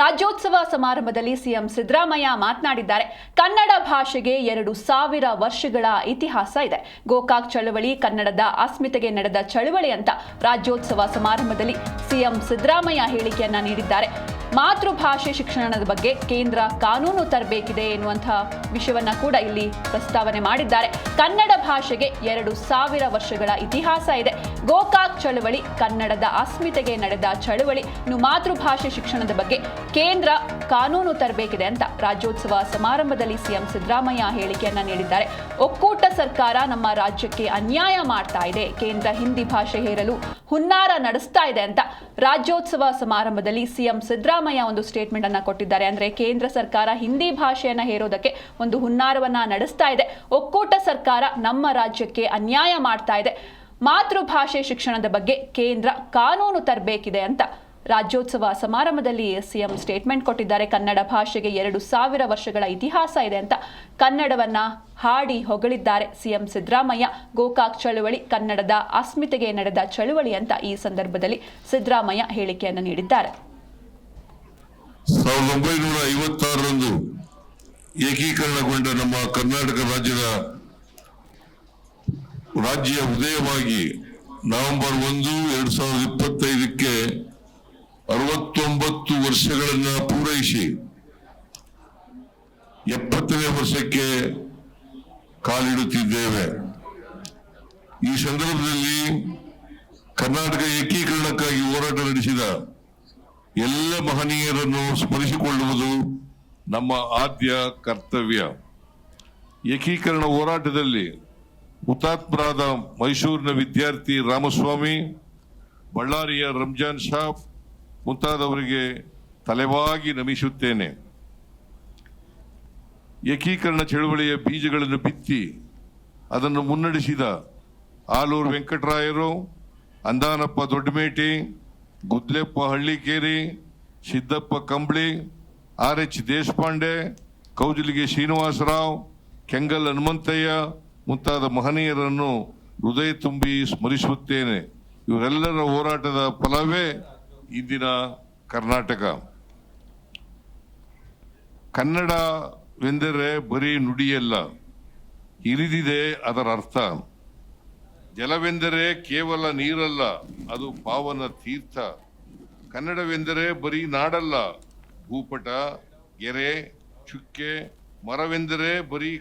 ರಾಜ್ಯೋತ್ಸವ ಸಮಾರಂಭದಲ್ಲಿ ಸಿಎಂ ಸಿದ್ದರಾಮಯ್ಯ ಮಾತನಾಡಿದ್ದಾರೆ. ಕನ್ನಡ ಭಾಷೆಗೆ ಎರಡು ಸಾವಿರ ವರ್ಷಗಳ ಇತಿಹಾಸ ಇದೆ. ಗೋಕಾಕ್ ಚಳವಳಿ, ಕನ್ನಡದ ಅಸ್ಮಿತೆಗೆ ನಡೆದ ಚಳವಳಿ ಅಂತ ರಾಜ್ಯೋತ್ಸವ ಸಮಾರಂಭದಲ್ಲಿ ಸಿಎಂ ಸಿದ್ದರಾಮಯ್ಯ ಹೇಳಿಕೆಯನ್ನ ನೀಡಿದ್ದಾರೆ. ಮಾತೃಭಾಷೆ ಶಿಕ್ಷಣದ ಬಗ್ಗೆ ಕೇಂದ್ರ ಕಾನೂನು ತರಬೇಕಿದೆ ಎನ್ನುವಂತಹ ವಿಷಯವನ್ನ ಕೂಡ ಇಲ್ಲಿ ಪ್ರಸ್ತಾವನೆ ಮಾಡಿದ್ದಾರೆ. ಕನ್ನಡ ಭಾಷೆಗೆ ಎರಡು ಸಾವಿರ ವರ್ಷಗಳ ಇತಿಹಾಸ ಇದೆ. ಗೋಕಾಕ್ ಚಳವಳಿ, ಕನ್ನಡದ ಅಸ್ಮಿತೆಗೆ ನಡೆದ ಚಳವಳಿ, ಇನ್ನು ಮಾತೃಭಾಷೆ ಶಿಕ್ಷಣದ ಬಗ್ಗೆ ಕೇಂದ್ರ ಕಾನೂನು ತರಬೇಕಿದೆ ಅಂತ ರಾಜ್ಯೋತ್ಸವ ಸಮಾರಂಭದಲ್ಲಿ ಸಿಎಂ ಸಿದ್ದರಾಮಯ್ಯ ಹೇಳಿಕೆಯನ್ನ ನೀಡಿದ್ದಾರೆ. ಒಕ್ಕೂಟ ಸರ್ಕಾರ ನಮ್ಮ ರಾಜ್ಯಕ್ಕೆ ಅನ್ಯಾಯ ಮಾಡ್ತಾ ಇದೆ. ಕೇಂದ್ರ ಹಿಂದಿ ಭಾಷೆ ಹೇರಲು ಹುನ್ನಾರ ನಡೆಸ್ತಾ ಇದೆ ಅಂತ ರಾಜ್ಯೋತ್ಸವ ಸಮಾರಂಭದಲ್ಲಿ ಸಿಎಂ ಸಿದ್ದರಾಮಯ್ಯ ಒಂದು ಸ್ಟೇಟ್ಮೆಂಟ್ ಅನ್ನ ಕೊಟ್ಟಿದ್ದಾರೆ. ಅಂದ್ರೆ ಕೇಂದ್ರ ಸರ್ಕಾರ ಹಿಂದಿ ಭಾಷೆಯನ್ನ ಹೇರೋದಕ್ಕೆ ಒಂದು ಹುನ್ನಾರವನ್ನ ನಡೆಸ್ತಾ ಇದೆ. ಒಕ್ಕೂಟ ಸರ್ಕಾರ ನಮ್ಮ ರಾಜ್ಯಕ್ಕೆ ಅನ್ಯಾಯ ಮಾಡ್ತಾ ಇದೆ. ಮಾತೃಭಾಷೆ ಶಿಕ್ಷಣದ ಬಗ್ಗೆ ಕೇಂದ್ರ ಕಾನೂನು ತರಬೇಕಿದೆ ಅಂತ ರಾಜ್ಯೋತ್ಸವ ಸಮಾರಂಭದಲ್ಲಿ ಸಿಎಂ ಸ್ಟೇಟ್ಮೆಂಟ್ ಕೊಟ್ಟಿದ್ದಾರೆ. ಕನ್ನಡ ಭಾಷೆಗೆ ಎರಡು ಸಾವಿರ ವರ್ಷಗಳ ಇತಿಹಾಸ ಇದೆ ಅಂತ ಕನ್ನಡವನ್ನ ಹಾಡಿ ಹೊಗಳಿದ್ದಾರೆ ಸಿಎಂ ಸಿದ್ದರಾಮಯ್ಯ. ಗೋಕಾಕ್ ಚಳುವಳಿ, ಕನ್ನಡದ ಅಸ್ಮಿತೆಗೆ ನಡೆದ ಚಳುವಳಿ ಅಂತ ಈ ಸಂದರ್ಭದಲ್ಲಿ ಸಿದ್ದರಾಮಯ್ಯ ಹೇಳಿಕೆಯನ್ನು ನೀಡಿದ್ದಾರೆ. ಏಕೀಕರಣಗೊಂಡ ನಮ್ಮ ಕರ್ನಾಟಕ ರಾಜ್ಯದ ರಾಜ್ಯ ಉದಯವಾಗಿ ನವೆಂಬರ್ ಒಂದು, ಎರಡ್ ಸಾವಿರದ ಇಪ್ಪತ್ತೈದಕ್ಕೆ ಅರವತ್ತೊಂಬತ್ತು ವರ್ಷಗಳನ್ನ ಪೂರೈಸಿ, ಎಪ್ಪತ್ತನೇ ವರ್ಷಕ್ಕೆ ಕಾಲಿಡುತ್ತಿದ್ದೇವೆ. ಈ ಸಂದರ್ಭದಲ್ಲಿ ಕರ್ನಾಟಕ ಏಕೀಕರಣಕ್ಕಾಗಿ ಹೋರಾಟ ನಡೆಸಿದ ಎಲ್ಲ ಮಹನೀಯರನ್ನು ಸ್ಮರಿಸಿಕೊಳ್ಳುವುದು ನಮ್ಮ ಆದ್ಯ ಕರ್ತವ್ಯ. ಏಕೀಕರಣ ಹೋರಾಟದಲ್ಲಿ ಹುತಾತ್ಮರಾದ ಮೈಸೂರಿನ ವಿದ್ಯಾರ್ಥಿ ರಾಮಸ್ವಾಮಿ, ಬಳ್ಳಾರಿಯ ರಂಜಾನ್ ಶಾಫ್ ಮುಂತಾದವರಿಗೆ ತಲೆಬಾಗಿ ನಮಿಸುತ್ತೇನೆ. ಏಕೀಕರಣ ಚಳುವಳಿಯ ಬೀಜಗಳನ್ನು ಬಿತ್ತಿ ಅದನ್ನು ಮುನ್ನಡೆಸಿದ ಆಲೂರು ವೆಂಕಟರಾಯರು, ಅಂದಾನಪ್ಪ ದೊಡ್ಡಮೇಟಿ, ಗುದ್ಲೆಪ್ಪ ಹಳ್ಳಿಕೇರಿ, ಸಿದ್ದಪ್ಪ ಕಂಬಳಿ, ಆರ್ ಎಚ್ ದೇಶಪಾಂಡೆ, ಕೌಜಲಿಗೆ ಶ್ರೀನಿವಾಸರಾವ್, ಕೆಂಗಲ್ ಹನುಮಂತಯ್ಯ ಮುಂತಾದ ಮಹನೀಯರನ್ನು ಹೃದಯ ತುಂಬಿ ಸ್ಮರಿಸುತ್ತೇನೆ. ಇವರೆಲ್ಲರ ಹೋರಾಟದ ಫಲವೇ ಇಂದಿನ ಕರ್ನಾಟಕ. ಕನ್ನಡವೆಂದರೆ ಬರೀ ನುಡಿಯಲ್ಲ, ಇರಿದಿದೆ ಅದರ ಅರ್ಥ. ಜಲವೆಂದರೆ ಕೇವಲ ನೀರಲ್ಲ, ಅದು ಪಾವನ ತೀರ್ಥ. ಕನ್ನಡವೆಂದರೆ ಬರೀ ನಾಡಲ್ಲ, ಭೂಪಟ, ಗೆರೆ, ಚುಕ್ಕೆ, ಮರವೆಂದರೆ ಬರೀ